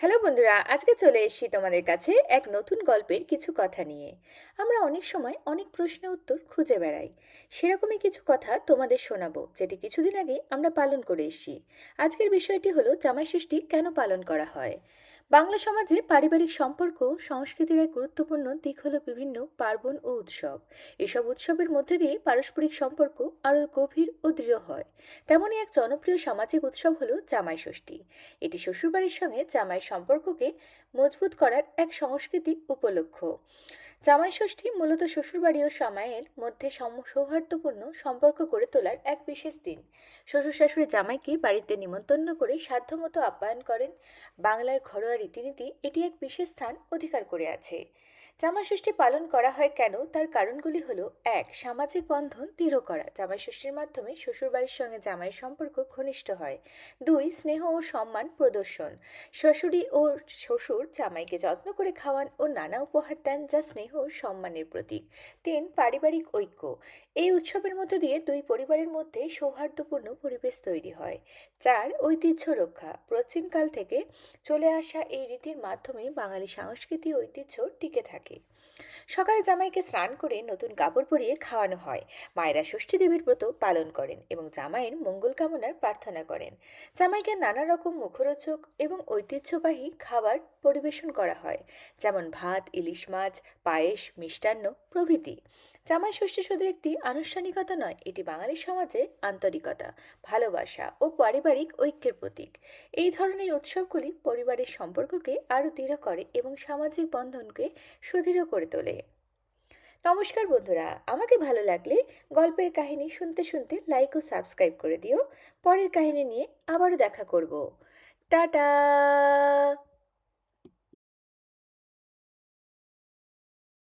Hello বন্ধুরা, আজকে চলে এসেছি তোমাদের কাছে এক নতুন গল্পের কিছু কথা নিয়ে। আমরা অনেক সময় অনেক প্রশ্ন উত্তর খুঁজে বেড়াই। সেরকমই কিছু কথা তোমাদের শোনাবো, যেটি কিছুদিন আগে আমরা পালন করে এসেছি। আজকের বিষয়টি হলো জামাই ষষ্ঠী কেন পালন করা হয়? বাংলা সমাজে পারিবারিক সম্পর্ক, সংস্কৃতির এক গুরুত্বপূর্ণ দিক হল বিভিন্ন পার্বণ ও উৎসব। এসব উৎসবের মধ্যে দিয়ে পারস্পরিক সম্পর্ক আরও গভীর ও দৃঢ় হয়। তেমনই এক জনপ্রিয় সামাজিক উৎসব হলো জামাই ষষ্ঠী। এটি শ্বশুরবাড়ির সঙ্গে জামাইয়ের সম্পর্ককে মজবুত করার এক সংস্কৃতি উপলক্ষ। জামাই ষষ্ঠী মূলত শ্বশুরবাড়ি ও জামাইয়ের মধ্যে সৌহার্দ্যপূর্ণ সম্পর্ক গড়ে তোলার এক বিশেষ দিন। শ্বশুর শাশুড়ি জামাইকে বাড়িতে নিমন্ত্রণ করে সাধ্যমতো আপ্যায়ন করেন। বাংলার ঘরোয়া রীতিনীতি এটি এক বিশেষ স্থান অধিকার করে আছে। জামাই ষষ্ঠী পালন করা হয় কেন? তার কারণগুলি হলো, এক, সামাজিক বন্ধন দৃঢ় করা। জামাই ষষ্ঠীর মাধ্যমে শ্বশুরবাড়ির সঙ্গে জামাইয়ের সম্পর্ক ঘনিষ্ঠ হয়। দুই, স্নেহ ও সম্মান প্রদর্শন। শাশুড়ি ও শ্বশুর জামাইকে যত্ন করে খাওয়ান ও নানা উপহার দেন যা স্নেহ ও সম্মানের প্রতীক। তিন, পারিবারিক ঐক্য। এই উৎসবের মধ্যে দিয়ে দুই পরিবারের মধ্যে সৌহার্দ্যপূর্ণ পরিবেশ তৈরি হয়। চার, ঐতিহ্য রক্ষা। প্রাচীনকাল থেকে চলে আসা এই রীতির মাধ্যমে বাঙালি সংস্কৃতি ঐতিহ্য টিকে থাকে। সকালে জামাইকে স্নান করে নতুন কাপড় পরিয়ে খাওয়ানো হয়। মায়েরা ষষ্ঠী দেবীর ব্রত পালন করেন এবং জামাইয়ের মঙ্গল কামনার প্রার্থনা করেন। জামাইকে নানা রকম মুখরোচক এবং ঐতিহ্যবাহী খাবার পরিবেশন করা হয়, যেমন ভাত, ইলিশ মাছ, পায়েস, মিষ্টান্ন প্রভৃতি। জামাই ষষ্ঠী শুধু একটি আনুষ্ঠানিকতা নয়, এটি বাঙালি সমাজে আন্তরিকতা, ভালোবাসা ও পারিবারিক ঐক্যের প্রতীক। এই ধরনের উৎসবগুলি পরিবারের সম্পর্ককে আরও দৃঢ় করে এবং সামাজিক বন্ধনকে সুদৃঢ় করে তোলে। নমস্কার বন্ধুরা, আমাকে ভালো লাগলে গল্পের কাহিনী শুনতে শুনতে লাইক ও সাবস্ক্রাইব করে দিও। পরের কাহিনী নিয়ে আবারও দেখা করব। টাটা!